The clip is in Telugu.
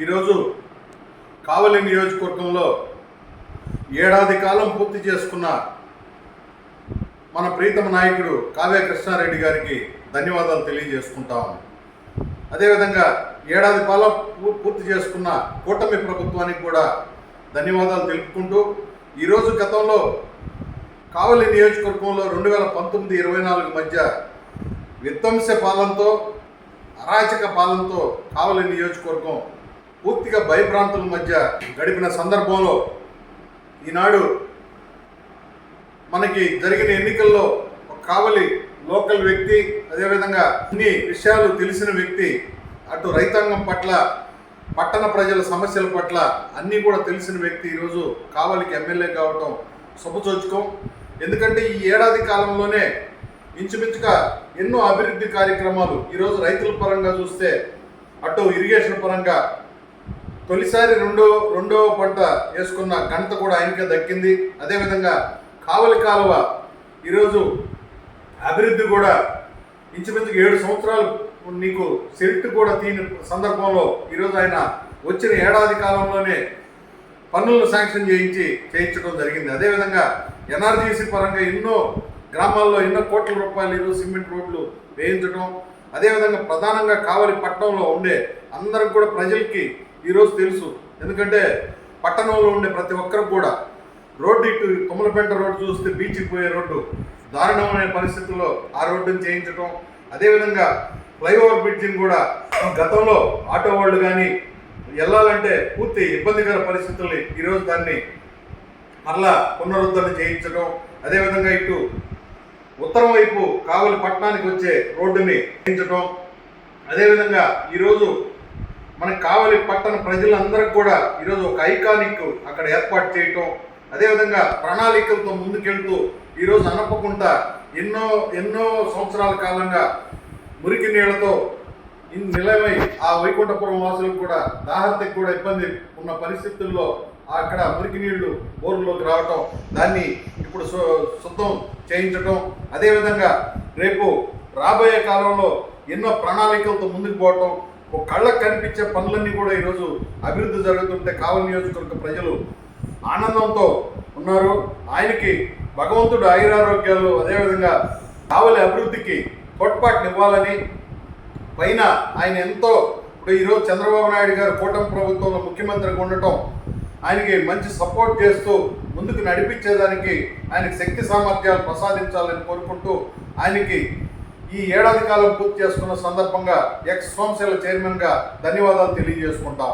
ఈరోజు కావలి నియోజకవర్గంలో ఏడాది కాలం పూర్తి చేసుకున్న మన ప్రీతమ నాయకుడు కావ్య కృష్ణారెడ్డి గారికి ధన్యవాదాలు తెలియజేసుకుంటాము అదేవిధంగా ఏడాది కాలం పూ- పూర్తి చేసుకున్న కూటమి ప్రభుత్వానికి కూడా ధన్యవాదాలు తెలుపుకుంటూ ఈరోజు గతంలో కావలి నియోజకవర్గంలో రెండు వేల పంతొమ్మిది ఇరవై నాలుగు మధ్య విధ్వంస పాలనతో అరాచక పాలనతో కావలి నియోజకవర్గం పూర్తిగా భయభ్రాంతుల మధ్య గడిపిన సందర్భంలో ఈనాడు మనకి జరిగిన ఎన్నికల్లో ఒక కావలి లోకల్ వ్యక్తి అదేవిధంగా అన్ని విషయాలు తెలిసిన వ్యక్తి అటు రైతాంగం పట్ల పట్టణ ప్రజల సమస్యల పట్ల అన్నీ కూడా తెలిసిన వ్యక్తి ఈరోజు కావలికి ఎమ్మెల్యే కావటం శుభచోచుకం ఎందుకంటే ఈ ఏడాది కాలంలోనే ఇంచుమించుగా ఎన్నో అభివృద్ధి కార్యక్రమాలు ఈరోజు రైతుల పరంగా చూస్తే అటు ఇరిగేషన్ పరంగా తొలిసారి రెండో రెండో పంట వేసుకున్న ఘనత కూడా ఆయనకే దక్కింది. అదేవిధంగా కావలి కాలువ ఈరోజు అభివృద్ధి కూడా ఇంచుమించుకు ఏడు సంవత్సరాలు నీకు సెట్ కూడా తీని సందర్భంలో ఈరోజు ఆయన వచ్చిన ఏడాది కాలంలోనే పన్నులను శాంక్షన్ చేయించి చేయించడం జరిగింది. అదేవిధంగా ఎన్ఆర్జీసీ పరంగా ఎన్నో గ్రామాల్లో ఎన్నో కోట్ల రూపాయలు ఈరోజు సిమెంట్ రోడ్లు వేయించడం అదేవిధంగా ప్రధానంగా కావలి పట్టణంలో ఉండే అందరం కూడా ప్రజలకి ఈరోజు తెలుసు. ఎందుకంటే పట్టణంలో ఉండే ప్రతి ఒక్కరు కూడా రోడ్డు ఇటు తుమ్మలపేట రోడ్డు చూస్తే బీచ్కి పోయే రోడ్డు దారుణమైన పరిస్థితుల్లో ఆ రోడ్డుని చేయించడం అదేవిధంగా ఫ్లైఓవర్ బ్రిడ్జిని కూడా గతంలో ఆటో వాళ్ళు కానీ వెళ్ళాలంటే పూర్తి ఇబ్బందికర పరిస్థితుల్ని ఈరోజు దాన్ని మరలా పునరుద్ధరణ చేయించడం అదేవిధంగా ఇటు ఉత్తరం వైపు కావలి పట్టణానికి వచ్చే రోడ్డుని నిర్మించడం అదేవిధంగా ఈరోజు మన కావలి పట్టణ ప్రజలందరికీ కూడా ఈరోజు ఒక ఐకానిక్ అక్కడ ఏర్పాటు చేయటం. అదేవిధంగా ప్రణాళికలతో ముందుకెళ్తూ ఈరోజు అనపకుండా ఎన్నో ఎన్నో సంవత్సరాల కాలంగా మురికి నీళ్ళతో ఇన్ నిలయమై ఆ వైకుంఠపురం వాసులకు కూడా దాహర్తకి కూడా ఇబ్బంది ఉన్న పరిస్థితుల్లో అక్కడ మురికి నీళ్ళు బోర్లోకి రావటం. దాన్ని శుద్ధం చేయించటం అదేవిధంగా రేపు రాబోయే కాలంలో ఎన్నో ప్రణాళికలతో ముందుకు పోవటం ఒక కళ్ళకు కనిపించే పనులన్నీ కూడా ఈరోజు అభివృద్ధి జరుగుతుంటే కావలి నియోజకవర్గ ప్రజలు ఆనందంతో ఉన్నారు. ఆయనకి భగవంతుడు ఆయురారోగ్యాలు అదేవిధంగా కావలి అభివృద్ధికి తోడ్పాటునివ్వాలని పైన ఆయన ఎంతో ఇప్పుడు ఈరోజు చంద్రబాబు నాయుడు గారు కూటమి ప్రభుత్వంలో ముఖ్యమంత్రిగా ఉండటం ఆయనకి మంచి సపోర్ట్ చేస్తూ ముందుకు నడిపించేదానికి ఆయనకి శక్తి సామర్థ్యాలు ప్రసాదించాలని కోరుకుంటూ ఆయనకి ఈ ఏడాది కాలం పూర్తి చేసుకున్న సందర్భంగా ఎక్స్ సోమశైల చైర్మన్గా ధన్యవాదాలు తెలియజేసుకుంటాం.